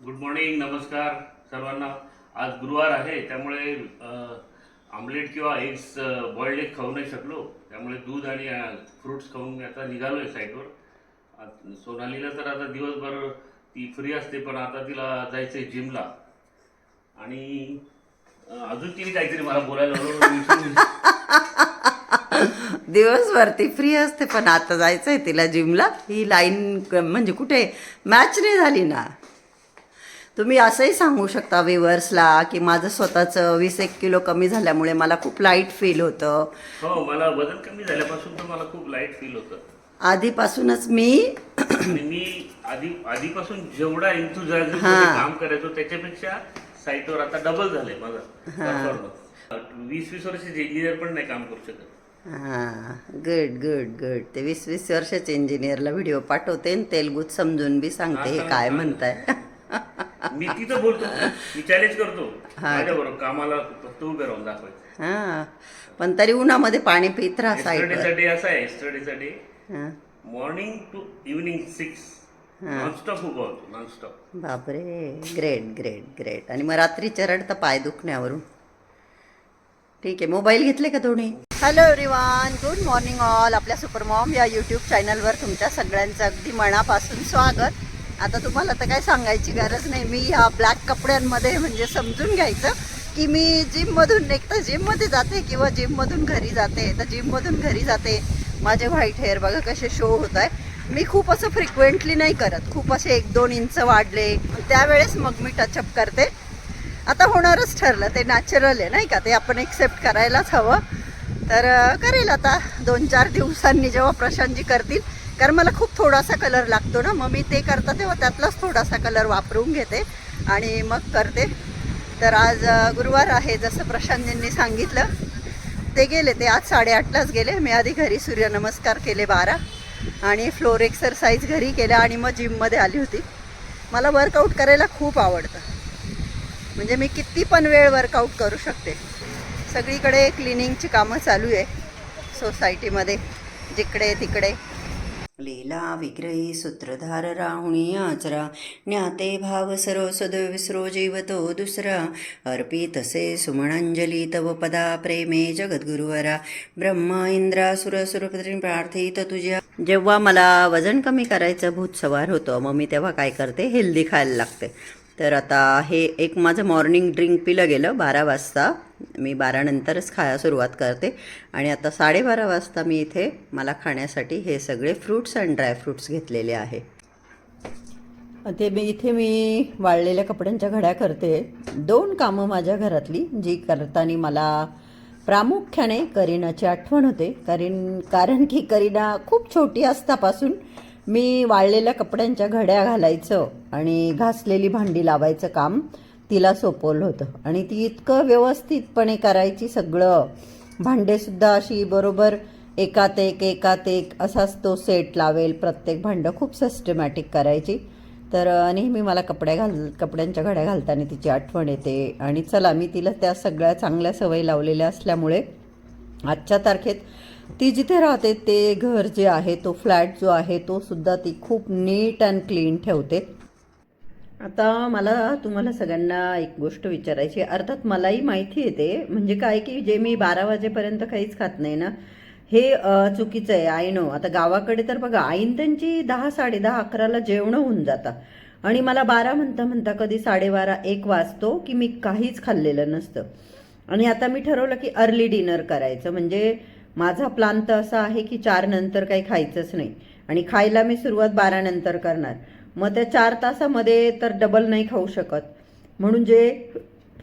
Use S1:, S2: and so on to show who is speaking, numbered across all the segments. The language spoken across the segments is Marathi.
S1: गुड मॉर्निंग नमस्कार सर्वांना. आज गुरुवार आहे त्यामुळे आमलेट किंवा एग्स बॉइल्ड एग खाऊ नाही शकलो. त्यामुळे दूध आणि फ्रुट्स खाऊन आता निघालो आहे साईडवर सोनालीला तर आता दिवसभर ती फ्री असते पण आता तिला जायचं आहे जिमला आणि अजून तिने काहीतरी मला बोलायला
S2: दिवसभर ती फ्री असते पण आता जायचं आहे तिला जिमला ही लाईन म्हणजे कुठे मॅच नाही झाली ना. तुम्ही असंही सांगू शकता विवर्सला की माझं स्वतःचं वीस एक किलो कमी झाल्यामुळे मला खूप लाइट फील होतं.
S1: हो मला वजन कमी झाल्यापासून तर मला खूप लाइट फील होतं.
S2: आधीपासूनच मी
S1: मी आधी आधीपासून जेवढा
S2: हा.
S1: काम करायचो त्याच्यापेक्षा साईटवर आता डबल झालंय माझा. वीस वीस वर्षाचे इंजिनियर पण नाही काम करू शकत.
S2: हां. गुड गुड गुड ते वीस वीस वर्षाचे इंजिनियरला व्हिडिओ पाठवते तेलगूत समजून बी सांगते हे काय म्हणताय.
S1: मी तिथं बोलतो. मी चॅलेंज करतो. माझ्या बरोबर कामाला फक्त उभे राहून दाखवायचं.
S2: हां पण तरी उन्हामध्ये पाणी पित राहा साईडवर
S1: असा आहे
S2: हां.
S1: Morning to evening six nonstop उभा होतो नॉनस्टॉप
S2: बापरे ग्रेट ग्रेट ग्रेट आणि मग रात्री चरडतं पाय दुखण्यावरून. ठीक आहे मोबाईल घेतले का दोन्ही? Hello everyone good morning all आपल्या सुपर मॉम या यूट्यूब चॅनलवर तुमच्या सगळ्यांचं अगदी मनापासून स्वागत. आता तुम्हाला तर काय सांगायची गरज नाही. मी ह्या ब्लॅक कपड्यांमध्ये म्हणजे समजून घ्यायचं की मी जिममधून एक तर जिममध्ये जाते किंवा जिममधून घरी जाते. तर जिममधून घरी जाते. माझे व्हाईट हेअर बघा कसे शो होत आहे मी खूप असं फ्रिक्वेंटली नाही करत. खूप असे एक दोन इंच वाढले. त्यावेळेस मग मी टचअप करते. आता होणारच ठरलं. ते नॅचरल आहे नाही का? ते आपण एक्सेप्ट करायलाच हवं. तर करेल आता. दोन चार दिवसांनी जेव्हा प्रशांतजी करतील कारण मला खूप थोडासा कलर लागतो ना मग मी ते करता तेव्हा त्यातलाच थोडासा कलर वापरून घेते आणि मग करते. तर आज गुरुवार आहे जसं प्रशांतजींनी सांगितलं ते गेले ते आज साडेआठलाच गेले. मी आधी घरी सूर्यनमस्कार केले बारा आणि फ्लोर एक्सरसाइज घरी केल्या आणि मग जिममध्ये आली होती. मला वर्कआउट करायला खूप आवडतं. म्हणजे मी किती पण वेळ वर्कआउट करू शकते. सगळीकडे क्लिनिंगची कामं चालू आहे सोसायटीमध्ये जिकडे तिकडे. लीला विग्रही सूत्रधार राहुणी आचरा ज्ञाते भाव सरो सदैव विसरो जीवतो दुसरा अर्पितसे सुमणांजली तव पदा प्रेमे जगद्गुरुवरा ब्रह्मा इंद्रा सुरसुरपत्री प्रार्थित तुझ्या. जेव्हा मला वजन कमी करायचं भूत सवार होतं. मग मी तेव्हा काय करते? हेल्दी खायला लागते. तर आता हे एक माझं मॉर्निंग ड्रिंक पिलं गेलं बारा वाजता. मी बारानंतरच खाया सुरुवात करते. आणि आता साडेबारा वाजता मी इथे मला खाण्यासाठी हे सगळे फ्रूट्स अँड ड्रायफ्रूट्स घेतलेले आहे. ते मी इथे मी वाळलेल्या कपड्यांच्या घड्या करते. दोन कामं माझ्या घरातली जी करताना मला प्रामुख्याने करीनाची आठवण होते. कारण कारण की करीना खूप छोटी असतापासून मी वाळलेल्या कपड्यांच्या घड्या घालायचं आणि घासलेली भांडी लावायचं काम तिला सोपवलं होतं. आणि ती इतकं व्यवस्थितपणे करायची सगळं. भांडेसुद्धा अशी बरोबर एकात एक एकात एक असाच तो सेट लावेल. प्रत्येक भांडं खूप सिस्टमॅटिक करायची. तर नेहमी मला कपड्या घाल कपड्यांच्या घड्या घालताना तिची आठवण येते. आणि चला मी तिला त्या सगळ्या चांगल्या सवयी लावलेल्या असल्यामुळे आजच्या तारखेत ती जिथे राहते ते घर जे आहे तो फ्लॅट जो आहे तो सुद्धा ती खूप नीट अँड क्लीन ठेवते. आता मला तुम्हाला सगळ्यांना एक गोष्ट विचारायची अर्थात मलाही माहिती येते म्हणजे काय की जे मी बारा वाजेपर्यंत काहीच खात नाही ना हे चुकीचं आहे आय नो आता गावाकडे तर बघा आईन त्यांची दहा साडेदहा अकराला जेवणं होऊन जातात. आणि मला बारा म्हणता म्हणता कधी साडेबारा एक वाजतो की मी काहीच खाल्लेलं नसतं. आणि आता मी ठरवलं की अर्ली डिनर करायचं. म्हणजे माझा प्लान तर असा आहे की चार नंतर काही खायचंच नाही. आणि खायला मी सुरुवात बारा नंतर करणार. मग त्या चार तासामध्ये तर डबल नाही खाऊ शकत. म्हणून जे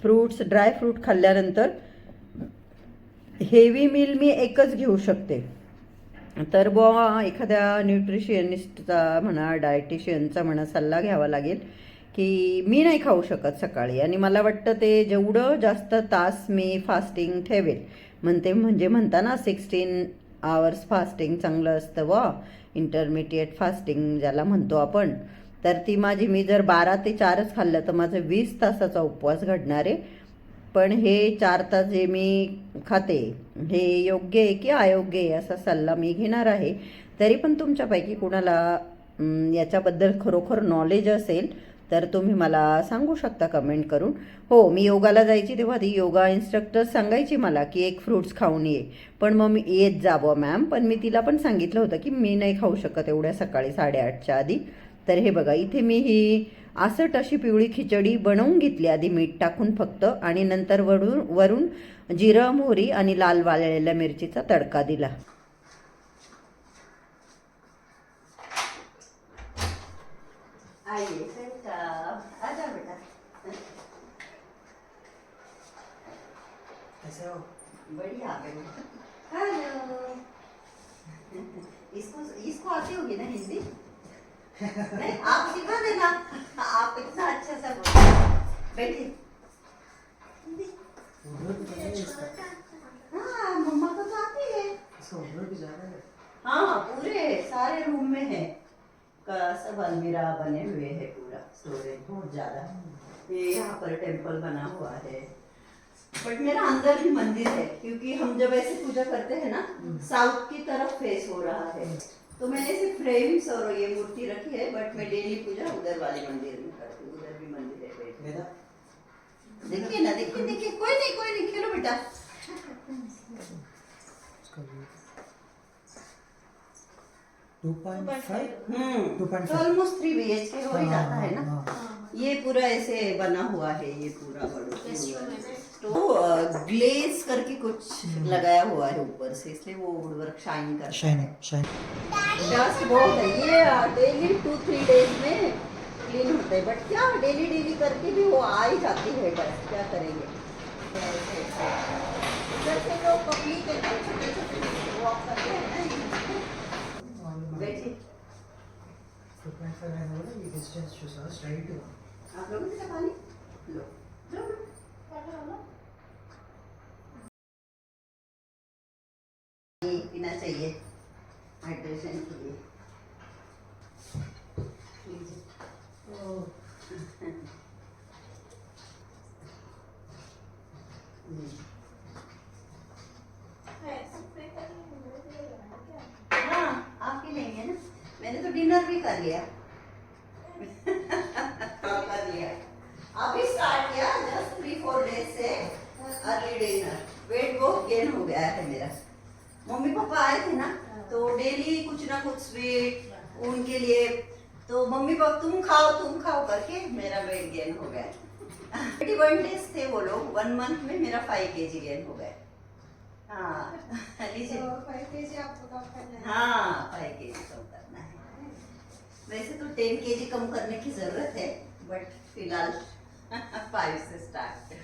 S2: फ्रूट्स ड्राय फ्रूट खाल्ल्यानंतर हेवी मील मी एकच घेऊ शकते. तर बुवा एखाद्या न्यूट्रिशियनिस्टचा म्हणा डायटिशियनचा म्हणा सल्ला घ्यावा लागेल की मी नाही खाऊ शकत सकाळी. आणि मला वाटतं ते जेवढं जास्त तास मी फास्टिंग ठेवेल म्हणते म्हणजे म्हणताना सिक्स्टीन आवर्स फास्टिंग चांगलं असतं वा इंटरमिडिएट फास्टिंग ज्याला म्हणतो आपण. तर ती माझी मी जर बारा ते चारच खाल्लं तर माझं वीस तासाचा उपवास घडणार आहे. पण हे चार तास जे मी खाते हे योग्य आहे की अयोग्य आहे असा सल्ला मी घेणार आहे. तरी पण तुमच्यापैकी कुणाला याच्याबद्दल खरोखर नॉलेज असेल तर तुम्ही मला सांगू शकता कमेंट करून. हो मी योगाला जायची तेव्हा ती योगा इन्स्ट्रक्टर सांगायची मला की एक फ्रूट्स खाऊन ये. पण मग मी येत जावं मॅम पण मी तिला पण सांगितलं होतं की मी नाही खाऊ शकत एवढ्या सकाळी साडेआठच्या आधी. तर हे बघा इथे मी ही आसट अशी पिवळी खिचडी बनवून घेतली आधी मीठ टाकून फक्त आणि नंतर वरून वरून जिरं मोहरी आणि लाल वाळलेल्या मिरचीचा तडका दिला. आइए वेलकम आजा बेटा
S3: कैसे हो
S2: बढ़िया बढ़िया हेलो इसको इसको आती होगी ना हिंदी नहीं आप सिखा देना आप इतना अच्छा सा बोल बैठिए
S3: है
S2: मम्मा को तो आती है
S3: इसका भी जाना है
S2: हाँ पूरे सारे रूम में है का सब अलमीरा बने हुए हैं पूरा स्टोरेज बहुत ज़्यादा। ये यहाँ पर टेंपल बना हुआ है। बट मेरा अंदर भी मंदिर है क्योंकि हम जब ऐसे पूजा करते हैं ना साउथ की तरफ़ फेस हो रहा है। तो मैंने ऐसे फ्रेम्स और ये मूर्ति रखी है बट मैं डेली पूजा उधर वाले मंदिर में करती हूँ उधर भी मंदिर है देखिए ना देखिए देखिए कोई नहीं कोई नहीं खेलो बेटा। Almost three B H K हो ही जाता है ना?
S3: हाँ,
S2: ये पूरा ऐसे बना हुआ है ये पूरा तो ग्लेज करके कुछ लगाया हुआ है ऊपर से इसलिए वो वुडवर्क शाइन करता
S3: शाइनिंग शाइन
S2: डस्ट बहुत है। ये डेली टू थ्री डेज़ में क्लीन होते हैं। बट क्या डेली डेली करके भी वो आ ही जाती है डस्ट क्या करेंगे। इधर से जो पब्लिक छोटे छोटे वॉक करते हैं ना बैठिए
S3: टू पॉइंट फाइव है बोला ये डिस्टेंस जो स्ट्राइट है
S2: आप लोगों ने पानी लो लो। पानी चाहिए हाइड्रेशन के लिए लीजिए। कर लिया। कर लिया। अभी स्टार्ट किया जस्ट थ्री फोर डेज़ से अर्ली डिनर वेट बहुत गेन हो गया है मेरा। मम्मी पापा आए थे ना तो डेली कुछ ना कुछ स्वीट उनके लिए। तो मम्मी पापा तुम खाओ तुम खाओ करके मेरा वेट गेन हो गया। थर्टी वन डेज़ थे वो लोग। वन मंथ में मेरा फाइव के जी गेन हो गया। हाँ लीजिए। हाँ। फाइव के जी करना है। वैसे तो टेन के जी कम करने की जरूरत है बट फिलहाल फाइव से स्टार्ट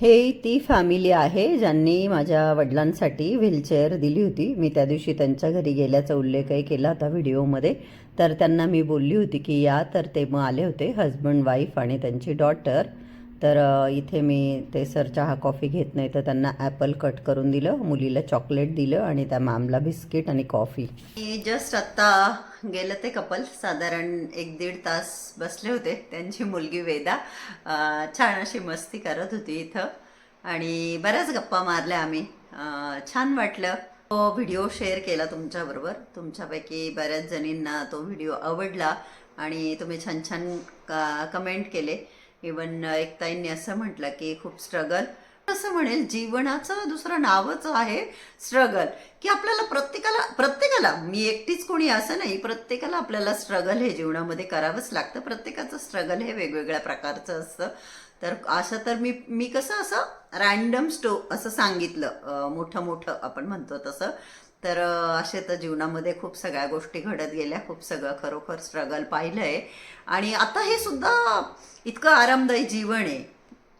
S2: हे। ती फॅमिली आहे ज्यांनी माझ्या वडिलांसाठी व्हीलचेअर दिली होती. मी त्या दिवशी त्यांच्या घरी गेल्याचा उल्लेखही केला होता व्हिडिओमध्ये तर त्यांना मी बोलली होती की या तर ते मग आले होते हजबंड वाईफ आणि त्यांची डॉटर तर इथे मी ते सर चहा कॉफी घेत नाही तर त्यांना ॲपल कट करून दिलं मुलीला चॉकलेट दिलं आणि त्या मॅमला बिस्किट आणि कॉफी. जस्ट आत्ता गेलं ते कपल साधारण एक दीड तास बसले होते त्यांची मुलगी वेदा छान अशी मस्ती करत होती इथं. आणि बऱ्याच गप्पा मारल्या आम्ही. छान वाटलं. तो व्हिडिओ शेअर केला तुमच्याबरोबर. तुमच्यापैकी बऱ्याच जणींना तो व्हिडिओ आवडला आणि तुम्ही छान छान कमेंट केले. इवन uh, एक ताईंनी असं म्हटलं की खूप स्ट्रगल असं म्हणेल जीवनाचं दुसरं नावच आहे स्ट्रगल की आपल्याला प्रत्येकाला प्रत्येकाला मी एकटीच कोणी असं नाही प्रत्येकाला आपल्याला स्ट्रगल हे जीवनामध्ये करावंच लागतं. प्रत्येकाचं स्ट्रगल हे वेगवेगळ्या प्रकारचं असतं. तर असं तर मी मी कसं असं रॅन्डम स्टो असं सांगितलं. मोठं मोठं आपण म्हणतो तसं. तर असे तर जीवनामध्ये खूप सगळ्या गोष्टी घडत गेल्या. खूप सगळं खरोखर स्ट्रगल पाहिलं आहे आणि आता हे सुद्धा इतकं आरामदायी जीवन आहे.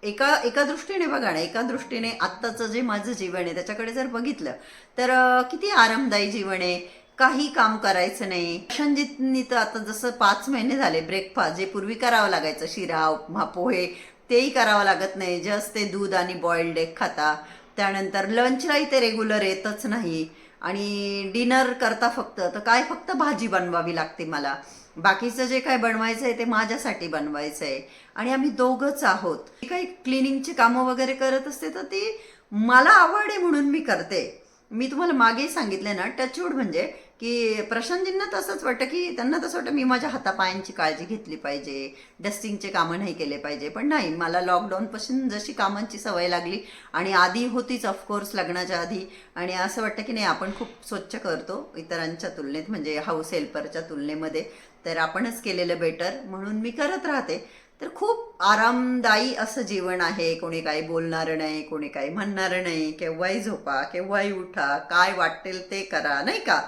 S2: एका एका दृष्टीने बघा ना एका दृष्टीने आत्ताचं जे माझं जीवन आहे त्याच्याकडे जर बघितलं तर किती आरामदायी जीवन आहे. काही काम करायचं नाही. संजितनी तर आता जसं पाच महिने झाले ब्रेकफास्ट जे पूर्वी करावं लागायचं शिरा उपमा पोहे तेही करावं लागत नाही. जस्ट ते दूध आणि बॉइल्ड एग खाता. त्यानंतर लंचलाही ते रेग्युलर येतच नाही. आणि डिनर करता फक्त तर काय फक्त भाजी बनवावी लागते मला? बाकीचं जे काय बनवायचं आहे ते माझ्यासाठी बनवायचं आहे आणि आम्ही दोघंच आहोत. मी काही क्लिनिंगची कामं वगैरे करत असते तर ती मला आवड आहे म्हणून मी करते. मी तुम्हाला मागे सांगितलं ना टचवूड म्हणजे की प्रशांतजींना तसंच वाटतं की त्यांना तसं वाटतं मी माझ्या हातापायांची काळजी घेतली पाहिजे डस्टिंगचे कामं नाही केले पाहिजे. पण नाही मला लॉकडाऊनपासून जशी कामांची सवय लागली आणि आधी होतीच ऑफकोर्स लग्नाच्या आधी आणि असं वाटतं की नाही आपण खूप स्वच्छ करतो इतरांच्या तुलनेत म्हणजे हाऊस हेल्परच्या तुलनेमध्ये तर आपणच केलेलं बेटर म्हणून मी करत राहते. तर खूप आरामदायी असं जीवन आहे कोणी काही बोलणारं नाही कोणी काही म्हणणारं नाही केव्हाही झोपा केव्हाही उठा काय वाटेल ते करा नाही का?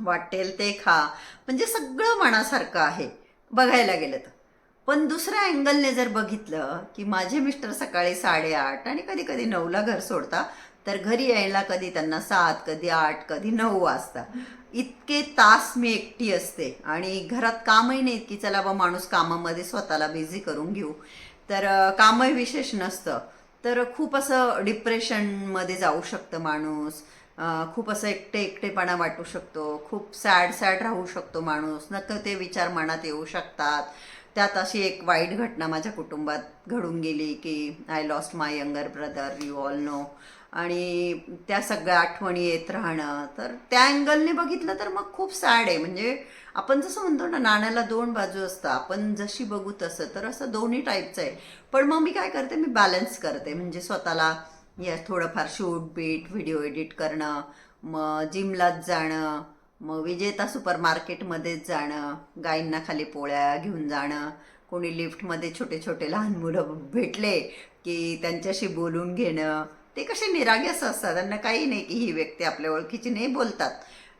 S2: वाटेल ते खा. म्हणजे सगळं मनासारखं आहे बघायला गेलं तर. पण दुसऱ्या अँगलने जर बघितलं की माझे मिस्टर सकाळी साडेआठ आणि कधी कधी नऊला घर सोडता तर घरी यायला कधी त्यांना सात कधी आठ कधी नऊ वाजता. इतके तास मी एकटी असते आणि घरात कामही नाहीत की चला बा माणूस कामामध्ये स्वतःला बिझी करून घेऊ. तर कामही विशेष नसतं. तर खूप असं डिप्रेशनमध्ये जाऊ शकतं माणूस. खूप असं एकटे एकटेपणा वाटू शकतो. खूप सॅड सॅड राहू शकतो माणूस. नक्क ते विचार मनात येऊ शकतात. त्यात अशी एक वाईट घटना माझ्या कुटुंबात घडून गेली की I lost my younger brother you all know आणि त्या सगळ्या आठवणी येत राहणं. तर त्या अँगलने बघितलं तर मग खूप सॅड आहे. म्हणजे आपण जसं म्हणतो ना नाण्याला दोन बाजू असतात आपण जशी बघू तसं. तर असं दोन्ही टाईपचं आहे. पण मग मी काय करते? मी बॅलन्स करते. म्हणजे स्वतःला या थोडंफार शूट बीट व्हिडिओ एडिट करणं मग जिमलाच जाणं मग विजेता सुपर मार्केटमध्येच जाणं गायींना खाली पोळ्या घेऊन जाणं. कोणी लिफ्टमध्ये छोटे छोटे लहान मुलं भेटले की त्यांच्याशी बोलून घेणं. ते कसे निरागस असतात त्यांना काही नाही की ही व्यक्ती आपल्या ओळखीची नाही बोलतात.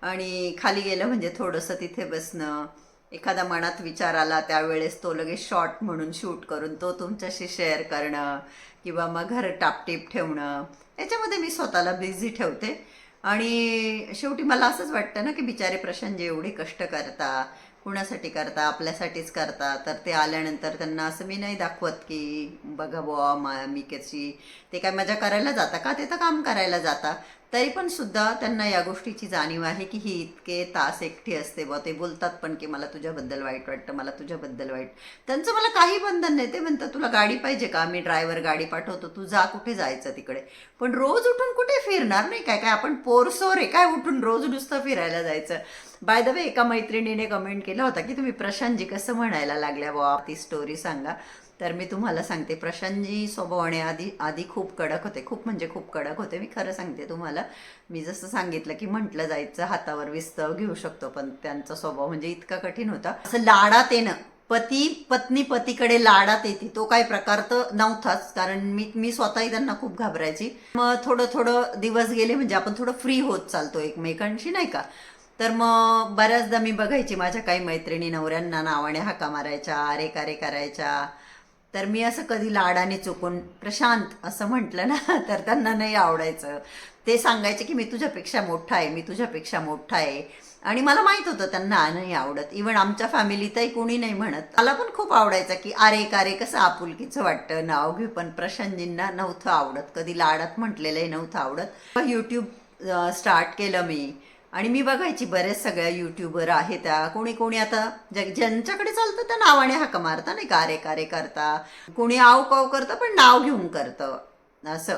S2: आणि खाली गेलं म्हणजे थोडंसं तिथे बसणं. एखादा मनात विचार आला त्यावेळेस तो लगेच शॉर्ट म्हणून शूट करून तो तुमच्याशी शेअर करणं किंवा मग घर टापटीप ठेवणं. याच्यामध्ये मी स्वतःला बिझी ठेवते. आणि शेवटी मला असंच वाटतं ना की बिचारे प्रशांत जे एवढे कष्ट करता कुणासाठी करता आपल्यासाठीच करता? तर ते आल्यानंतर त्यांना असं मी नाही दाखवत की बघा बुवा मा मी कशी. ते काय मजा करायला जाता का? ते तर काम करायला जाता. तरी पण सुद्धा त्यांना या गोष्टीची जाणीव आहे की ही इतके तास एकटी असते बुवा. ते बोलतात पण की मला तुझ्याबद्दल वाईट वाटतं मला तुझ्याबद्दल वाईट. त्यांचं मला काही बंधन नाही. ते म्हणतात तुला गाडी पाहिजे का? मी ड्रायव्हर गाडी पाठवतो. तू जा कुठे जायचं तिकडे. पण रोज उठून कुठे फिरणार नाही? काय काय आपण पोरसोर आहे. काय उठून रोज नुसतं फिरायला जायचं? बाय द वे एका मैत्रिणीने कमेंट केला होता की तुम्ही प्रशांतजी कसं म्हणायला लागल्या बुवा? ती स्टोरी सांगा. तर मी तुम्हाला सांगते प्रशांतजी स्वभावाने आधी आधी खूप कडक होते. खूप म्हणजे खूप कडक होते. मी खरं सांगते तुम्हाला. मी जसं सांगितलं की म्हटलं जायचं हातावर विस्तव घेऊ शकतो पण त्यांचा स्वभाव म्हणजे इतका कठीण होता. असं लाडात येणं पती पत्नी पतीकडे लाडात येते तो काही प्रकार तर नव्हताच. कारण मी मी स्वतःही त्यांना खूप घाबरायची. मग थोडं थोडं दिवस गेले म्हणजे आपण थोडं फ्री होत चालतो एकमेकांशी नाही का? तर मग बऱ्याचदा मी बघायची माझ्या काही मैत्रिणी नवऱ्यांना नावाने हाका मारायच्या अरे कारे करायच्या. तर मी असं कधी लाडाने चुकून प्रशांत असं म्हटलं ना तर त्यांना नाही आवडायचं. ते सांगायचे की मी तुझ्यापेक्षा मोठा आहे मी तुझ्यापेक्षा मोठा आहे. आणि मला माहीत होतं त्यांना नाही आवडत. इवन आमच्या फॅमिलीतही कोणी नाही म्हणत. मला पण खूप आवडायचं की अरे कारे कसं आपुलकीचं वाटतं. नाव घेऊ पण प्रशांतजींना नव्हतं आवडत. कधी लाडात म्हटलेलंही नव्हतं आवडत. यूट्यूब स्टार्ट केलं मी. आणि मी बघायची बरेच सगळ्या युट्यूबर आहेत त्या. कोणी कोणी आता ज्या- ज्यांच्याकडे चालतं त्या नावाने हाका मारता नाही कारे कारे करता. कोणी आव काव करतं पण नाव घेऊन करतं. असं.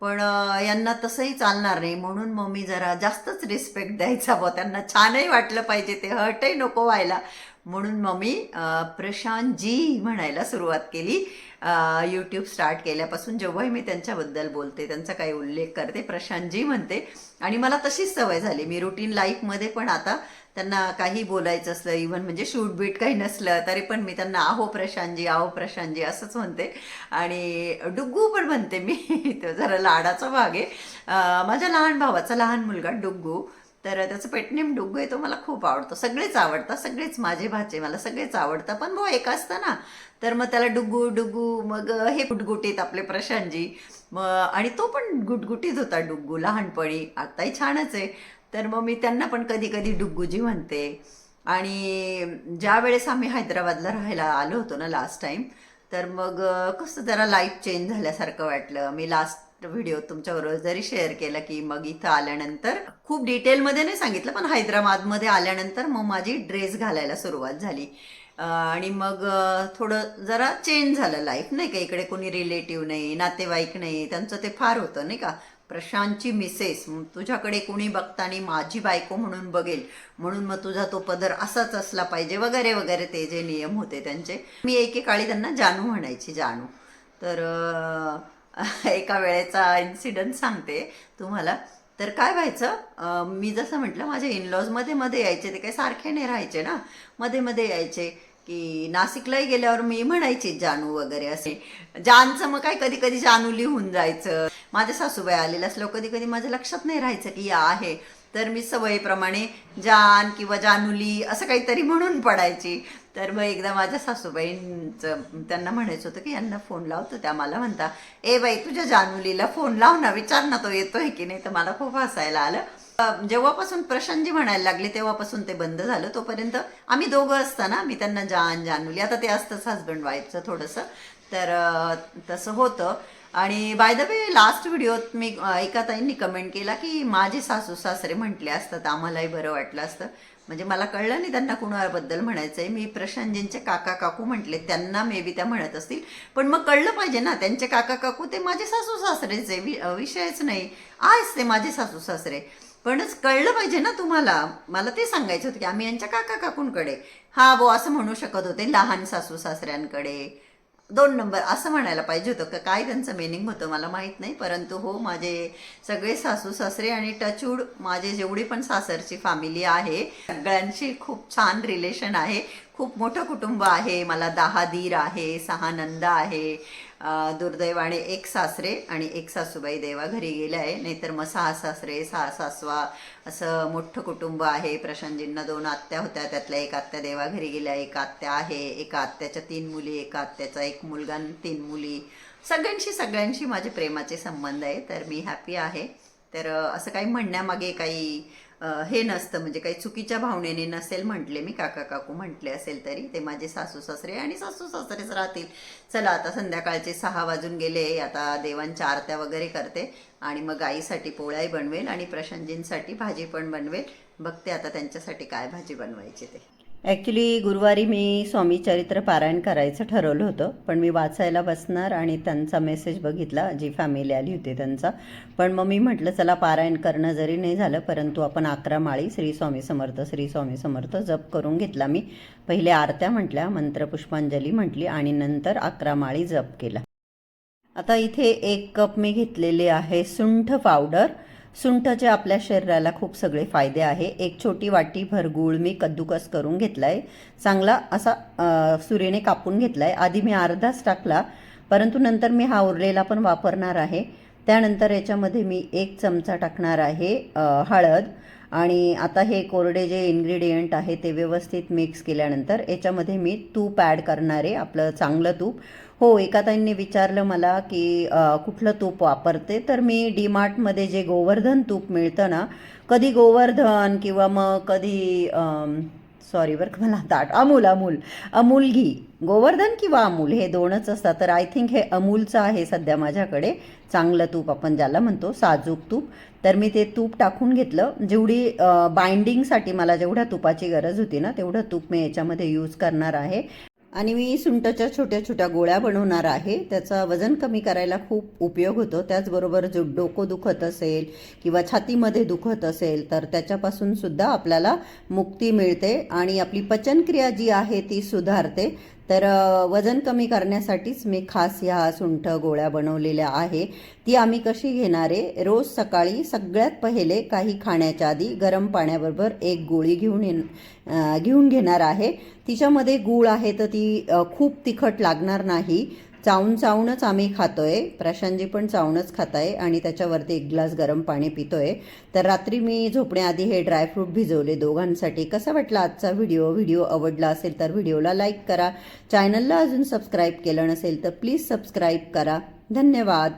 S2: पण यांना तसंही चालणार नाही. म्हणून मग मी जरा जास्तच रिस्पेक्ट द्यायचा बा त्यांना छानही वाटलं पाहिजे. ते हटही नको व्हायला. म्हणून मग मी प्रशांतजी म्हणायला सुरुवात केली. यूट्यूब स्टार्ट केल्यापासून जेव्हाही मी त्यांच्याबद्दल बोलते त्यांचा काही उल्लेख करते प्रशांतजी म्हणते. आणि मला तशीच सवय झाली. मी रुटीन लाईफमध्ये पण आता त्यांना काही बोलायचं असलं इव्हन म्हणजे शूट बीट काही नसलं तरी पण मी त्यांना आहो प्रशांतजी आहो प्रशांतजी असंच म्हणते. आणि डुग्गू पण म्हणते मी. तो जरा लाडाचा भाग आहे. माझ्या लहान भावाचा लहान मुलगा डुग्गू. तर त्याचं पेटनेम डुग्गू आहे तो मला खूप आवडतो. सगळेच आवडतात सगळेच माझे भाचे मला सगळेच आवडतं पण भाऊ एक असतं ना तर मग त्याला डुग्गू डुग्गू मग हे गुटगुटीत आपले प्रशांतजी. आणि तो पण गुटगुटीत होता डुग्गू लहानपणी. आत्ताही छानच आहे. तर मग मी त्यांना पण कधी कधी डुग्गूजी म्हणते. आणि ज्या वेळेस आम्ही हैदराबादला राहायला आलो होतो ना लास्ट टाइम तर मग कसं जरा लाईफ चेंज झाल्यासारखं वाटलं. मी लास्ट व्हिडिओ तुमच्याबरोबर जरी शेअर केला की मग इथं आल्यानंतर खूप डिटेलमध्ये नाही सांगितलं पण हैदराबादमध्ये आल्यानंतर मग माझी ड्रेस घालायला सुरुवात झाली. आणि मग थोडं जरा चेंज झालं लाईफ नाही का? इकडे कोणी रिलेटिव्ह नाही नातेवाईक नाही त्यांचं ते फार होतं नाही का? प्रशांतची मिसेस तुझ्याकडे कुणी बघताना माझी बायको म्हणून बघेल म्हणून मग तुझा तो पदर असाच असला पाहिजे वगैरे वगैरे ते जे नियम होते त्यांचे. मी एकेकाळी त्यांना जानू म्हणायची जानू. तर एका वेळेचा इन्सिडंट सांगते तुम्हाला. तर काय व्हायचं मी जसं म्हटलं माझ्या इनलॉजमध्ये मध्ये यायचे ते काही सारखे नाही राहायचे ना. मध्ये मध्ये यायचे की नाशिकलाही गेल्यावर मी म्हणायची जानू वगैरे असे. जानचं मग काय कधी कधी जानू लिहून जायचं. माझ्या सासूबाई आलेलं असलं कधी कधी माझ्या लक्षात नाही राहायचं की या आहे. तर मी सवयीप्रमाणे जान किंवा जानुली असं काहीतरी म्हणून पडायची. तर मग एकदा माझ्या सासूबाईंचं त्यांना म्हणायचं होतं की यांना फोन लावतो त्या मला म्हणता ए बाई तुझ्या जानुलीला फोन लाव ना विचार ना तो येतोय की नाही. तर मला खूप हसायला आलं. जेव्हापासून प्रशांतजी म्हणायला लागले तेव्हापासून ते बंद झालं. तोपर्यंत आम्ही दोघं असताना मी त्यांना जान जानुली आता ते असतंच हजबंड वाईफचं थोडंसं. तर तसं होतं. आणि बाय द वे लास्ट व्हिडिओत मी एका ताईंनी कमेंट केला की माझे सासू सासरे म्हटले असतात आम्हालाही बरं वाटलं असतं. म्हणजे मला कळलं नाही त्यांना कुणाबद्दल म्हणायचं आहे मी प्रशांतजींचे काका काकू म्हटले त्यांना मे बी त्या म्हणत असतील. पण मग कळलं पाहिजे ना त्यांचे काका काकू ते माझे सासू सासरेचे वि विषयच नाही. आहेच ते माझे सासू सासरे. पणच कळलं पाहिजे ना तुम्हाला. मला ते सांगायचं होतं की आम्ही यांच्या काका काकूंकडे. हा बो असं म्हणू शकत होते लहान सासू सासऱ्यांकडे. दोन नंबर असं म्हणायला पाहिजे होतं. का काय त्यांचं मिनिंग होतं मला माहीत नाही. परंतु हो माझे सगळे सासू सासरे आणि टचूड माझे जेवढी पण सासरची फॅमिली आहे सगळ्यांशी खूप छान रिलेशन आहे. खूप मोठं कुटुंब आहे. मला दहा दीर आहे सहा नंदा आहे. दुर्दैवाने एक सासरे आणि एक सासूबाई देवा घरी गेले आहे. नाहीतर मग सहा सासरे सहा सासवा असं मोठं कुटुंब आहे. प्रशांतजींना दोन आत्या होत्या. त्यातल्या एक आत्या देवा घरी गेल्या एक आत्या आहे. एका आत्याच्या तीन मुली एका आत्याचा एक मुलगा आणि तीन मुली. सगळ्यांशी सगळ्यांशी माझे प्रेमाचे संबंध आहे. तर मी हॅपी आहे. तर असं काही म्हणण्यामागे काही हे नसतं म्हणजे काही चुकीच्या भावनेने नसेल म्हटले मी काका काकू म्हटले असेल तरी ते माझे सासू सासरे आणि सासू सासरेच राहतील. चला आता संध्याकाळचे सहा वाजून गेले आता देवांच्या आरत्या वगैरे करते आणि मग गाईसाठी पोळ्याही बनवेल आणि प्रशांतजींसाठी भाजी पण बनवेल. बघते आता त्यांच्यासाठी काय भाजी बनवायची ते. ॲक्च्युली गुरुवारी मी स्वामी चरित्र पारायण करायचं ठरवलं होतं पण मी वाचायला बसणार आणि त्यांचा मेसेज बघितला. जी फॅमिली आली होती त्यांचा. पण मग मी म्हटलं चला पारायण करणं जरी नाही झालं परंतु आपण अकरा माळी श्री स्वामी समर्थ श्री स्वामी समर्थ जप करून घेतला. मी पहिले आरत्या म्हटल्या मंत्रपुष्पांजली म्हटली आणि नंतर अकरा माळी जप केला. आता इथे एक कप मी घेतलेले आहे सुंठ पावडर सुंठचे आपल्या शरीराला खूप सगळे फायदे आहे. एक छोटी वाटी भर गूळ मी कद्दूकस करून घेतला आहे चांगला असा सुरीने कापून घेतला आहे आधी मी अर्धाच टाकला परंतु नंतर मी हा उरलेला पण वापरणार आहे. त्यानंतर याच्यामध्ये मी एक चमचा टाकणार आहे हळद. आणि आता हे कोरडे जे इन्ग्रेडियंट आहे ते व्यवस्थित मिक्स केल्यानंतर याच्यामध्ये मी तूप ॲड करणार आहे आपलं चांगलं तूप. हो एका ताईंनी विचारलं मला की कुठलं तूप वापरते? तर मी डीमार्टमध्ये जे गोवर्धन तूप मिळतं ना कधी गोवर्धन किंवा मग कधी सॉरी बरं मला दाट अमूल अमूल अमूल घी. गोवर्धन किंवा अमूल हे दोनच असतात. तर आय थिंक हे अमूलचं आहे सध्या माझ्याकडे. चांगलं तूप आपण ज्याला म्हणतो साजूक तूप. तर मी ते तूप टाकून घेतलं. जेवढी बाइंडिंगसाठी मला जेवढ्या तुपाची गरज होती ना तेवढं तूप मी याच्यामध्ये यूज करणार आहे. आणि मी सुंटाच्या छोट्या छोट्या गोळ्या बनवणार आहे. त्याचा वजन कमी करायला खूप उपयोग होतो. त्याचबरोबर जो डोकं दुखत असेल किंवा छातीमध्ये दुखत असेल तर त्याच्यापासून सुद्धा आपल्याला मुक्ती मिळते आणि आपली पचनक्रिया जी आहे ती सुधारते. तर वजन कमी करण्यासाठीच मी खास ह्या सुंठ गोळ्या बनवलेल्या आहे. ती आम्ही कशी घेणार आहे? रोज सकाळी सगळ्यात पहिले काही खाण्याच्या आधी गरम पाण्याबरोबर एक गोळी घेऊन येण घेऊन घेणार आहे. तिच्यामध्ये गूळ आहे तर ती खूप तिखट लागणार नाही. चावून चावूनच आम्ही खातोय. प्रशांतजी पण चावूनच खाताय आणि त्याच्यावरती एक ग्लास गरम पाणी पितोय. तर रात्री मी झोपण्याआधी हे ड्रायफ्रूट भिजवले दोघांसाठी. कसा वाटला आजचा व्हिडिओ? व्हिडिओ आवडला असेल तर व्हिडिओला लाईक करा. चॅनलला अजून सबस्क्राईब केलं नसेल तर प्लीज सबस्क्राईब करा. धन्यवाद.